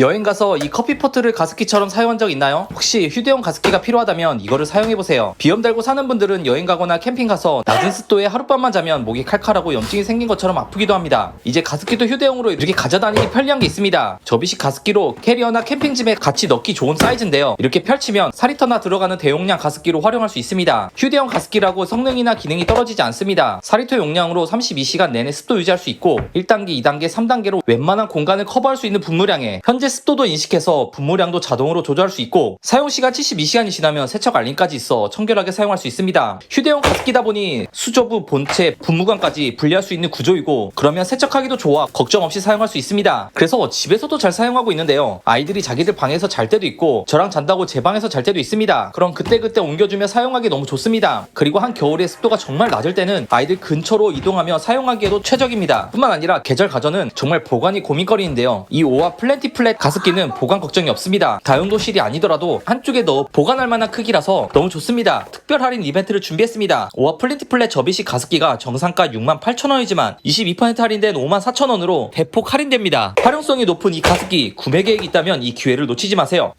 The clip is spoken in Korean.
여행 가서 이 커피 포트를 가습기처럼 사용한 적 있나요? 혹시 휴대용 가습기가 필요하다면 이거를 사용해 보세요. 비염 달고 사는 분들은 여행 가거나 캠핑 가서 낮은 습도에 하룻밤만 자면 목이 칼칼하고 염증이 생긴 것처럼 아프기도 합니다. 이제 가습기도 휴대용으로 이렇게 가져다니기 편리한 게 있습니다. 접이식 가습기로 캐리어나 캠핑짐에 같이 넣기 좋은 사이즈인데요. 이렇게 펼치면 4리터나 들어가는 대용량 가습기로 활용할 수 있습니다. 휴대용 가습기라고 성능이나 기능이 떨어지지 않습니다. 4리터 용량으로 32시간 내내 습도 유지할 수 있고 1단계, 2단계, 3단계로 웬만한 공간을 커버할 수 있는 분무량에 현재 습도도 인식해서 분무량도 자동으로 조절할 수 있고 사용 시간 72시간이 지나면 세척 알림까지 있어 청결하게 사용할 수 있습니다. 휴대용 가습기다 보니 수조부, 본체, 분무관까지 분리할 수 있는 구조이고 그러면 세척하기도 좋아 걱정 없이 사용할 수 있습니다. 그래서 집에서도 잘 사용하고 있는데요. 아이들이 자기들 방에서 잘 때도 있고 저랑 잔다고 제 방에서 잘 때도 있습니다. 그럼 그때그때 옮겨주며 사용하기 너무 좋습니다. 그리고 한 겨울에 습도가 정말 낮을 때는 아이들 근처로 이동하며 사용하기에도 최적입니다. 뿐만 아니라 계절 가전은 정말 보관이 고민거리인데요. 이 오와 플랜티 플랫 가습기는 보관 걱정이 없습니다. 다용도실이 아니더라도 한쪽에 넣어 보관할 만한 크기라서 너무 좋습니다. 특별 할인 이벤트를 준비했습니다. 오와 플랜티 플랫 접이식 가습기가 정상가 68,000원이지만 22% 할인된 54,000원으로 대폭 할인됩니다. 활용성이 높은 이 가습기 구매 계획이 있다면 이 기회를 놓치지 마세요.